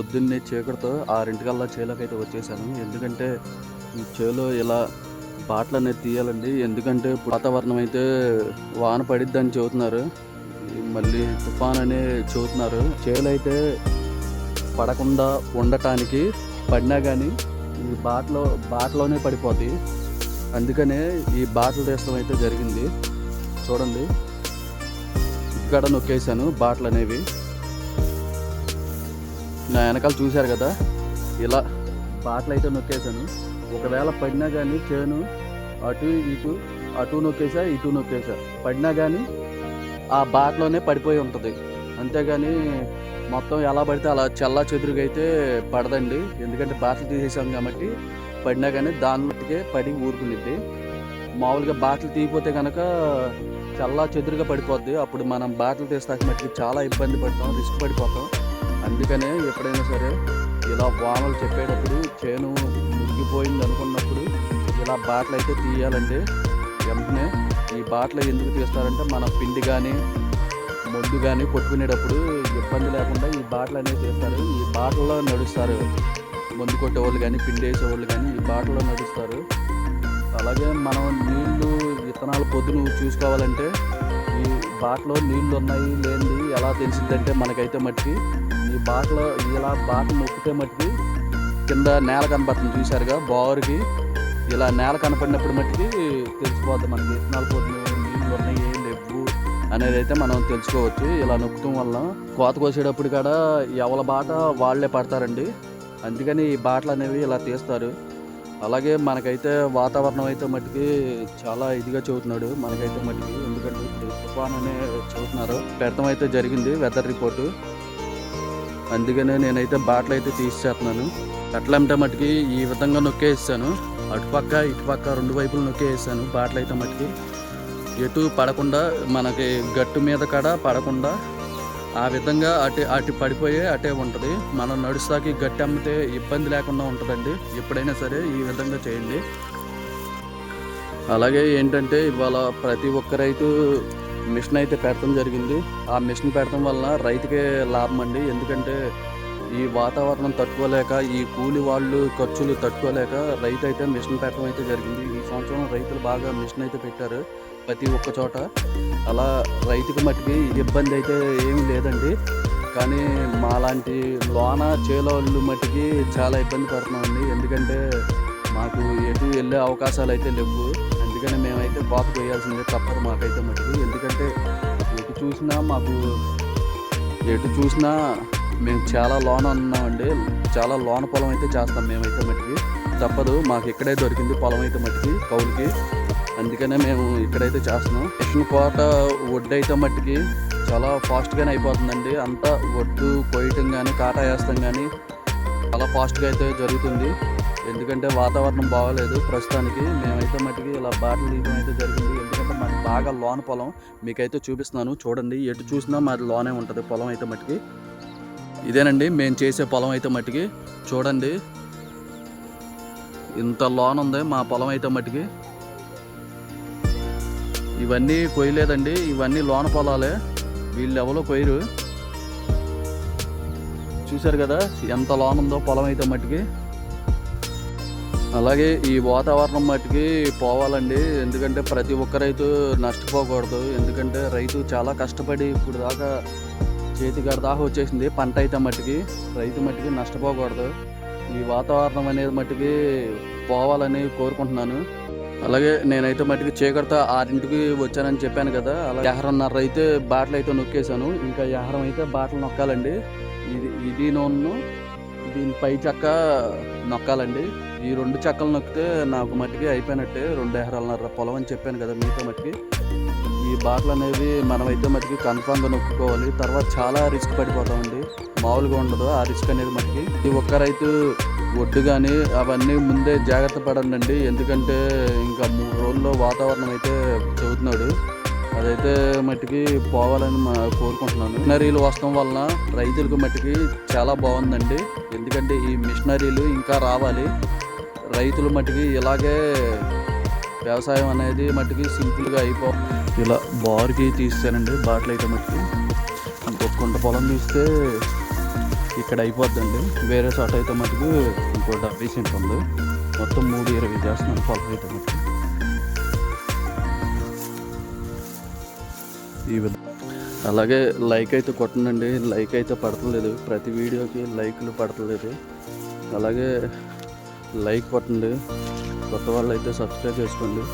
పొద్దున్నే చీకటితో ఆరింటికల్లా చేలకైతే వచ్చేసాను. ఎందుకంటే ఈ చేలో ఇలా బాటలు అనేది తీయాలండి. ఎందుకంటే వాతావరణం అయితే వాన పడిద్దని చెబుతున్నారు. మళ్ళీ తుఫాన్ అని చెబుతున్నారు. చేలు అయితే పడకుండా ఉండటానికి పడినా కానీ ఈ బాటలో బాటలోనే పడిపోతాయి అందుకనే ఈ బాటలు తీసడం అయితే జరిగింది. చూడండి. ఇక్కడ నొక్కేసాను బాటలు అనేవి నా వెనకాల చూశారు కదా? ఇలా బాటలు అయితే నొక్కేసాను ఒకవేళ పడినా కానీ చేను అటు ఇటు అటు నొక్కేసా ఇటు నొక్కేసా పడినా కానీ ఆ బాటలోనే పడిపోయి ఉంటుంది. అంతేగాని మొత్తం ఎలా పడితే అలా చల్లా చెదురుగా అయితే పడదండి. ఎందుకంటే బాటలు తీసేసాం కాబట్టి పడినా కానీ దానికే పడి ఊరుకునిద్ది. మామూలుగా బాటలు తీయపోతే కనుక చల్లా చెదురుగా పడిపోద్ది. అప్పుడు మనం బాటలు తీస్తాక మట్టి చాలా ఇబ్బంది పడతాం రిస్క్ పడిపోతాం. అందుకనే ఎప్పుడైనా సరే ఇలా వానలు చెప్పేటప్పుడు చేను మునిగిపోయింది అనుకున్నప్పుడు ఇలా బాటలు అయితే తీయాలండి వెంటనే ఈ బాటలు ఎందుకు తీస్తారంటే మన పిండి కానీ మొద్దు కానీ కొట్టుకునేటప్పుడు ఇబ్బంది లేకుండా ఈ బాటలు అనేవి తీస్తారు. ఈ బాటల్లో నడుస్తారు. మందు కొట్టేవాళ్ళు కానీ పిండి వేసేవాళ్ళు కానీ ఈ బాటలో నడుస్తారు. అలాగే మనం నీళ్ళు విత్తనాలు పొద్దున చూసుకోవాలంటే ఈ బాటలో నీళ్ళు ఉన్నాయి లేనిది ఎలా తెలిసిందంటే మనకైతే మట్టికి బాటలో ఇలా బాట నొక్కితే మట్టికి కింద నేల కనపడుతుంది చూసారుగా బారుకి ఇలా నేల కనపడినప్పుడు మట్టికి తెలిసిపోద్ది మనకి. విత్తనాలు పోతున్నాయి నీళ్ళు ఉన్నాయి లేవు అనేది అయితే మనం తెలుసుకోవచ్చు. ఇలా నొక్కడం వల్ల కోత కోసేటప్పుడు కూడా ఎవల బాట వాళ్ళే పడతారండి. అందుకని ఈ బాటలు అనేవి ఇలా తీస్తారు. అలాగే మనకైతే వాతావరణం అయితే మట్టికి చాలా ఇదిగా చెబుతున్నాడు మనకైతే మట్టికి. ఎందుకంటే తుఫాన్ అనే చెబుతున్నారు. పెడతం అయితే జరిగింది వెదర్ రిపోర్టు అందుకనే నేనైతే బాటలు అయితే తీసేస్తున్నాను. ఎట్లంటే మట్టికి ఈ విధంగా నొక్కేసాను అటుపక్క ఇటుపక్క రెండు వైపులు నొక్కేసాను బాటలు అయితే మట్టుకి. ఎటు పడకుండా మనకి గట్టు మీద కాడ పడకుండా ఆ విధంగా అటు అటు పడిపోయే అటే ఉంటుంది. మనం నడుస్తాకి గట్టి అమ్మితే ఇబ్బంది లేకుండా ఉంటుందండి. ఎప్పుడైనా సరే ఈ విధంగా చేయండి. అలాగే ఏంటంటే ఇవాళ ప్రతి ఒక్క రైతు మిషన్ అయితే పెట్టడం జరిగింది. ఆ మిషన్ పెట్టడం వల్ల రైతుకే లాభం అండి. ఎందుకంటే ఈ వాతావరణం తట్టుకోలేక ఈ కూలి వాళ్ళు ఖర్చులు తట్టుకోలేక రైతు అయితే మిషన్ పెట్టడం అయితే జరిగింది. ఈ సంవత్సరం రైతులు బాగా మిషన్ అయితే పెట్టారు ప్రతి ఒక్క చోట. అలా రైతుకి మట్టుకి ఇబ్బంది అయితే ఏమీ లేదండి. కానీ మాలాంటి లోన చేలోళ్ళు మట్టుకి చాలా ఇబ్బంది పడుతున్నామండి. ఎందుకంటే మాకు ఎటు వెళ్ళే అవకాశాలు అయితే లేవు. అందుకని మేమైతే కోత పోయాల్సిందే తప్పదు మాకైతే మట్టుకు ఎందుకంటే ఎటు చూసినా మాకు ఎటు చూసినా మేము చాలా లోన ఉన్నామండి చాలా లోన పొలం అయితే చేస్తాం మేమైతే మట్టుకి తప్పదు మాకు ఇక్కడే దొరికింది పొలం అయితే మట్టుకి కౌలుకి. అందుకనే మేము ఇక్కడైతే చేస్తున్నాం. కృష్ణ కోట వడ్డు అయితే మట్టుకి చాలా ఫాస్ట్గానే అయిపోతుందండి. అంతా వడ్డు కొయ్యటం కానీ కాటా వేస్తాం కానీ చాలా ఫాస్ట్గా అయితే జరుగుతుంది. ఎందుకంటే వాతావరణం బాగోలేదు. ప్రస్తుతానికి మేమైతే మట్టికి ఇలా బాటలు తీయడం అయితే జరిగింది. ఎందుకంటే మాది బాగా లోన పొలం. మీకైతే చూపిస్తున్నాను. చూడండి ఎటు చూసినా మాది లోనే ఉంటుంది పొలం అయితే మట్టికి. ఇదేనండి మేము చేసే పొలం అయితే మట్టికి. చూడండి ఇంత లోన్ ఉంది మా పొలం అయితే మట్టికి. ఇవన్నీ కొయ్యలేదండి. ఇవన్నీ లోన పొలాలే. వీళ్ళు ఎవరో కొయ్యరు. చూశారు కదా ఎంత లోన్ ఉందో పొలం అయితే మట్టికి. అలాగే ఈ వాతావరణం మట్టుకి పోవాలండి. ఎందుకంటే ప్రతి ఒక్క రైతు నష్టపోకూడదు. ఎందుకంటే రైతు చాలా కష్టపడి ఇప్పుడు దాకా చేతి గడ దాకా వచ్చేసింది పంట అయితే మట్టికి. రైతు మట్టికి నష్టపోకూడదు. ఈ వాతావరణం అనేది మట్టికి పోవాలని కోరుకుంటున్నాను. అలాగే నేనైతే మట్టికి చీకటితో ఆరింటికి వచ్చానని చెప్పాను కదా. అలా ఎహరన్నర అయితే బాటలు అయితే నొక్కేశాను. ఇంకా ఎహరం అయితే బాటలు నొక్కాలండి. ఇది ఇది నూనెను దీని పై చెక్క నొక్కాలండి. ఈ రెండు చెక్కలు నొక్కితే నాకు మట్టికి అయిపోయినట్టే రెండు ఎకరాలన్నర పొలం అని చెప్పాను కదా మీతో మట్టికి. ఈ బాటలు అనేవి మనమైతే మట్టికి కన్ఫామ్గా నొక్కుకోవాలి. తర్వాత చాలా రిస్క్ పడిపోతామండి. మామూలుగా ఉండదు ఆ రిస్క్ అనేది మట్టికి. ఈ ఒక్క రైతు ఒడ్డు కానీ అవన్నీ ముందే జాగ్రత్త పడండి ఎందుకంటే ఇంకా మూడు రోజుల్లో వాతావరణం అయితే చదువుతున్నాడు. అదైతే మట్టికి పోవాలని మా కోరుకుంటున్నాను. మిషనరీలు వస్తాం వలన రైతులకు మట్టికి చాలా బాగుందండి. ఎందుకంటే ఈ మిషనరీలు ఇంకా రావాలి. రైతులు మట్టికి ఇలాగే వ్యవసాయం అనేది మట్టికి సింపుల్గా అయిపో ఇలా బార్కి తీస్తానండి బాటిల్ అయితే మట్టికి. ఇంకొక కుంట పొలం తీస్తే ఇక్కడ అయిపోద్దండి. వేరే చోట అయితే మటుకు ఇంకో డెబ్బై సెంట్ ఉంది మొత్తం మూడు ఇరవై చేస్తున్నాను పొలం అయితే మటుకు ఈ విధంగా అలాగే లైక్ అయితే కొట్టండి లైక్ అయితే పడతలేదు. ప్రతి వీడియోకి లైక్లు పడతలేదు. అలాగే లైక్ కొట్టండి. కొత్త వాళ్ళు అయితే సబ్స్క్రైబ్ చేసుకోండి.